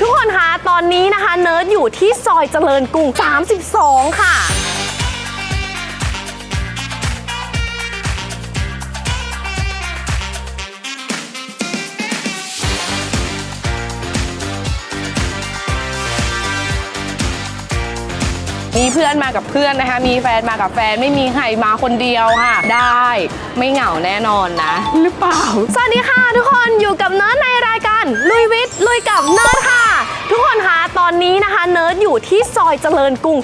ทุกคนคะ ตอนนี้นะคะ เนิร์ดอยู่ที่ซอยเจริญกรุง 32 ค่ะ มีเพื่อนมากับเพื่อนนะคะ มีแฟนมากับแฟน ไม่มีใครมาคนเดียวค่ะ ได้ ไม่เหงาแน่นอนนะ หรือเปล่า สวัสดีค่ะทุกคน อยู่กับเนิร์ดในรายการ ลุยวิทย์ ลุยกับเนิร์ดค่ะ ทุกคนคะตอนนี้นะคะเนิร์ดอยู่ที่ซอยเจริญกรุง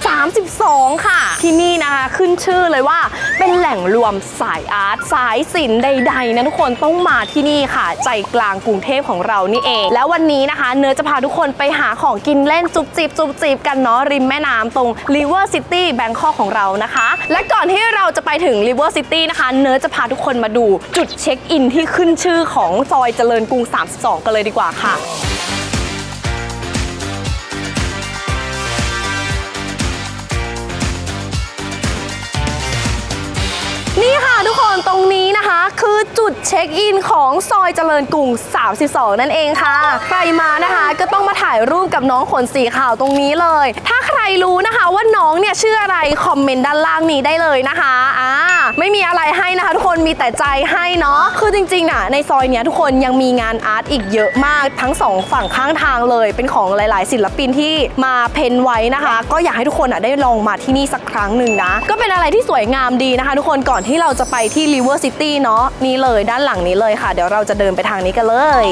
32 ค่ะ ที่นี่นะคะขึ้นชื่อเลยว่า เป็นแหล่งรวมสายอาร์ตสายศิลป์ใดๆนะทุกคนต้องมาที่นี่ค่ะ ใจกลางกรุงเทพของเรานี่เอง แล้ววันนี้นะคะ เนิร์ดจะพาทุกคนไปหาของกินเล่นจุบจิบจุบจิบกันเนาะริมแม่น้ำตรง River City Bangkok ของเรานะคะ และก่อนที่เราจะไปถึง River City นะคะ เนิร์ดจะพาทุกคนมาดูจุดเช็คอินที่ขึ้นชื่อของซอยเจริญกรุง 32 กันเลยดีกว่าค่ะ คือจุดเช็คอินของซอยเจริญกรุง 32 นั่นเองค่ะ ใครมานะคะ ก็ต้องมาถ่ายรูปกับน้องขนสีขาวตรงนี้เลย ถ้าใคร รรู้นะคะว่าน้องเนี่ยชื่ออะไรคอมเมนต์ด้านล่างนี้ได้เลยนะคะอ่าไม่มีอะไรให้นะคะทุกคนมีแต่ใจให้เนาะคือจริงๆน่ะในซอยเนี้ยทุกคนยังมีงานอาร์ตอีกเยอะมากทั้งสองฝั่งข้างทางเลย เป็นของหลาย ๆ ศิลปินที่มาเพนไว้นะคะ ก็อยากให้ทุกคนอะได้ลองมาที่นี่สักครั้งหนึ่งนะก็เป็นอะไรที่สวยงามดีนะคะ ทุกคนก่อนที่เราจะไปที่ River City เนาะนี่เลยด้านหลังนี้เลยค่ะ เดี๋ยวเราจะเดินไปทางนี้กันเลย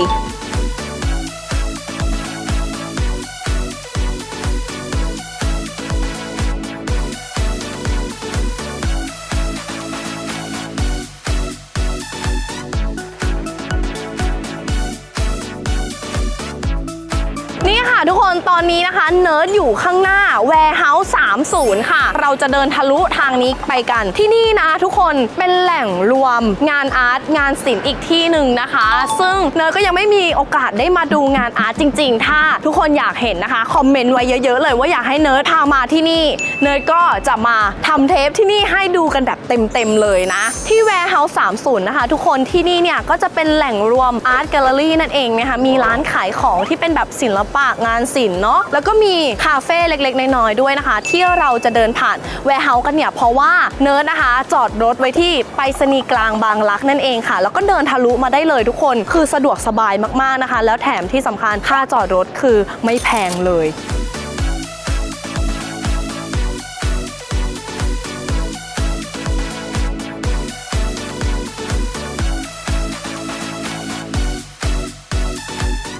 ทุกคนตอนนี้นะคะเนิร์ดอยู่ข้างหน้า Warehouse 30 ค่ะ เราจะเดินทะลุทางนี้ไปกัน ที่นี่นะทุกคนเป็นแหล่งรวมงานอาร์ตงานศิลป์อีกที่หนึ่งนะคะ ซึ่งเนิร์ดก็ยังไม่มีโอกาสได้มาดูงานอาร์ตจริง ๆ ถ้าทุกคนอยากเห็นนะคะคอมเมนต์ไว้เยอะๆเลยว่าอยากให้เนิร์ดพามาที่นี่ เนิร์ดก็จะมาทำเทปที่นี่ให้ดูกันแบบเต็มๆเลยนะ ที่ Warehouse 30 นะคะ ทุกคนที่นี่เนี่ยก็จะเป็นแหล่งรวมอาร์ตแกลเลอรี่นั่นเองนะคะมีร้านขายของที่เป็นแบบศิลปะงานศิลป์เนาะแล้วก็มีคาเฟ่เล็กๆ น้อยๆด้วยนะคะ ที่เราจะเดินผ่านแวร์เฮาส์กันเนี่ย เพราะว่าเนิร์ดนะคะ จอดรถไว้ที่ไปรษณีย์กลางบางรักนั่นเองค่ะ แล้วก็เดินทะลุมาได้เลยทุกคนคือสะดวกสบายมากๆนะคะ แล้วแถมที่สำคัญค่าจอดรถคือไม่แพงเลย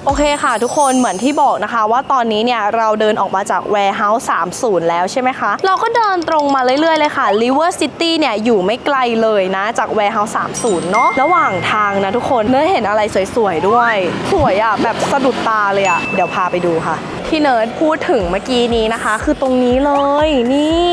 โอเคค่ะทุกคนเหมือนที่บอกนะคะว่าตอนนี้เนี่ยเราเดินออกมาจาก Warehouse 30 แล้วใช่ไหมคะ เราก็เดินตรงมาเรื่อยๆเลยค่ะ River City เนี่ยอยู่ไม่ไกลเลยนะจาก Warehouse 30 เนาะระหว่างทางนะทุกคนเนิร์ดเห็นอะไรสวยๆด้วย สวยอะแบบสะดุดตาเลยอะเดี๋ยวพาไปดูค่ะที่เนิร์ดพูดถึงเมื่อกี้นี้นะคะ คือตรงนี้เลยนี่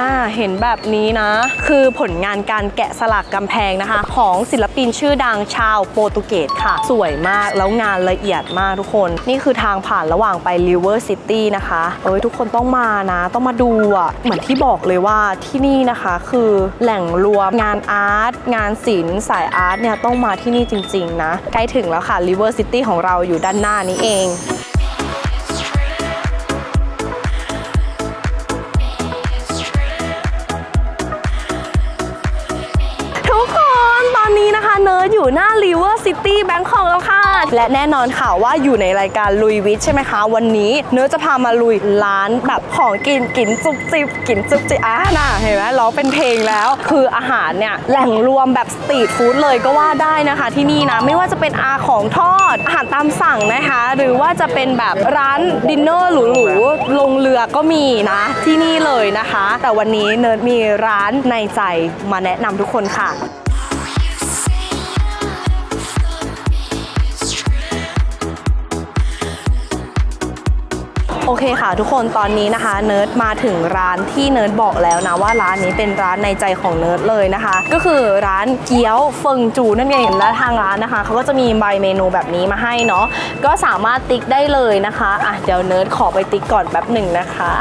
อ่าเห็นแบบนี้นะ คือผลงานการแกะสลักกำแพงนะคะ ของศิลปินชื่อดังชาวโปรตุเกสค่ะ สวยมากแล้วงานละเอียดมากทุกคน นี่คือทางผ่านระหว่างไป River City นะคะเอ้ยทุกคนต้องมานะ ต้องมาดูอะเหมือนที่บอกเลยว่าที่นี่นะคะ คือแหล่งรวมงานอาร์ตงานศิลป์สายอาร์ตเนี่ยต้องมาที่นี่จริง ๆ นะ ใกล้ถึงแล้วค่ะ River City ของเราอยู่ด้านหน้านี้เอง นอยู่หน้า River City Bangkok แล้วค่ะ และแน่นอนค่ะว่าอยู่ในรายการลุยวิทย์ใช่ไหมคะ วันนี้เนิร์ดจะพามาลุยร้านแบบของกินกินจุบจิบกินจุบจิบอะน่ะเห็นไหมร้องเป็นเพลงแล้ว คืออาหารเนี่ยแหล่งรวมแบบสตรีทฟู้ดเลยก็ว่าได้นะคะ ที่นี่นะไม่ว่าจะเป็นอาของทอด อาหารตามสั่งนะคะ หรือว่าจะเป็นแบบร้านดินเนอร์หรูๆลงเรือก็มีนะที่นี่เลยนะคะ แต่วันนี้เนิร์ดมีร้านในใจมาแนะนำทุกคนค่ะ โอเคค่ะทุกคนตอนนี้นะคะ เนิร์ดมาถึงร้านที่เนิร์ดบอกแล้วนะว่าร้านนี้เป็นร้านในใจของเนิร์ดเลยนะคะ ก็คือร้านเกี๊ยวเฟิงจูนั่นเองและทางร้านนะคะเขาก็จะมีใบเมนูแบบนี้มาให้เนาะก็สามารถติ๊กได้เลยนะคะอะเดี๋ยวเนิร์ดขอไปติ๊กก่อนแป๊บหนึ่งนะคะ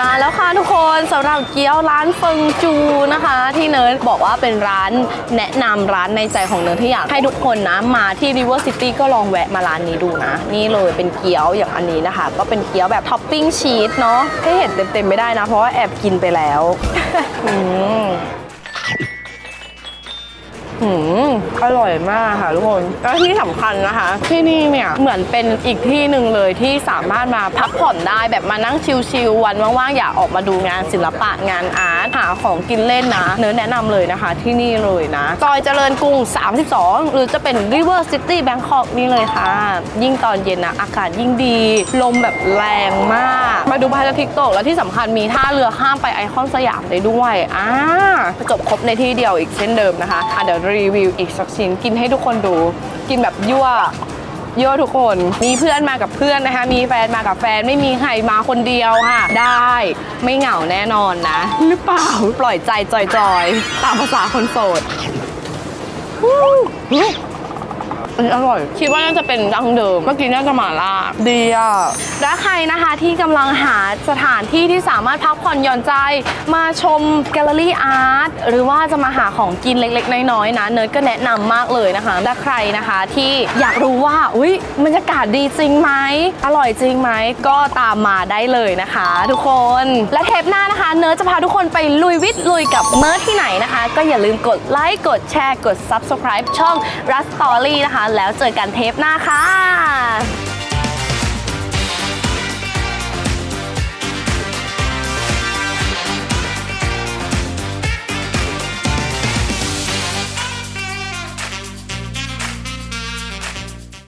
มาแล้วค่ะทุกคนสำหรับเกี๊ยวร้านเฟิงจูนะคะ ที่เนิร์ดบอกว่าเป็นร้านแนะนำร้านในใจของเนิร์ดที่อยากให้ทุกคนนะมาที่ River City ก็ลองแวะมาร้านนี้ดูนะ นี่เลยเป็นเกี๊ยวอย่างอันนี้นะคะ ก็เป็นเกี๊ยวแบบท็อปปิ้งชีสเนาะให้เห็นเต็มๆไม่ได้นะ เพราะว่าแอบกินไปแล้วอืม อืมอร่อยมากค่ะทุกคนแล้วที่สำคัญนะคะ ที่นี่เนี่ยเหมือนเป็นอีกที่หนึ่งเลยที่สามารถมาพักผ่อนได้แบบมานั่งชิลๆวันว่างๆอยากออกมาดูงานศิลปะงานอาร์ตหาของกินเล่นนะเนื้อแนะนำเลยนะคะ ที่นี่เลยนะซอยเจริญกรุง 32 หรือจะเป็น River City Bangkok นี่เลยค่ะ ยิ่งตอนเย็นนะอากาศยิ่งดี ลมแบบแรงมาก มาดูพระอาทิตย์ตกแล้วที่สำคัญมีท่าเรือข้ามไปไอคอนสยามได้ด้วยอ่าจบครบในที่เดียวอีกเช่นเดิมนะคะอะเดี๋ยวรีวิวอีกสักชิ้นกินให้ทุกคนดู กินแบบยั่วยั่วทุกคน มีเพื่อนมากับเพื่อนนะคะ มีแฟนมากับแฟนไม่มีใครมาคนเดียวค่ะ ได้ไม่เหงาแน่นอนนะ หรือเปล่าปล่อยใจจอยๆ ตามภาษาคนโสด อันนี้อร่อย คิดว่าน่าจะเป็นดั้งเดิม เมื่อกี้น่าจะหมาล่าดีอะ และใครนะคะที่กำลังหาสถานที่ที่สามารถพักผ่อนหย่อนใจ มาชมแกลเลอรี่อาร์ตหรือว่าจะมาหาของกินเล็กๆ น้อยๆนะเนิร์ดก็แนะนำมากเลยนะคะและใครนะคะที่อยากรู้ว่าอุ้ยบรรยากาศดีจริงไหมอร่อยจริงไหมก็ตามมาได้เลยนะคะ ทุกคนและเทปหน้านะคะเนิร์ดจะพาทุกคนไปลุยวิทย์ลุยกับเนิร์ดที่ไหนนะคะ ก็อย่าลืมกดไลค์กดแชร์กด Subscribe ช่อง r u s Story นะคะแล้วเจอกันเทปหน้าค่ะ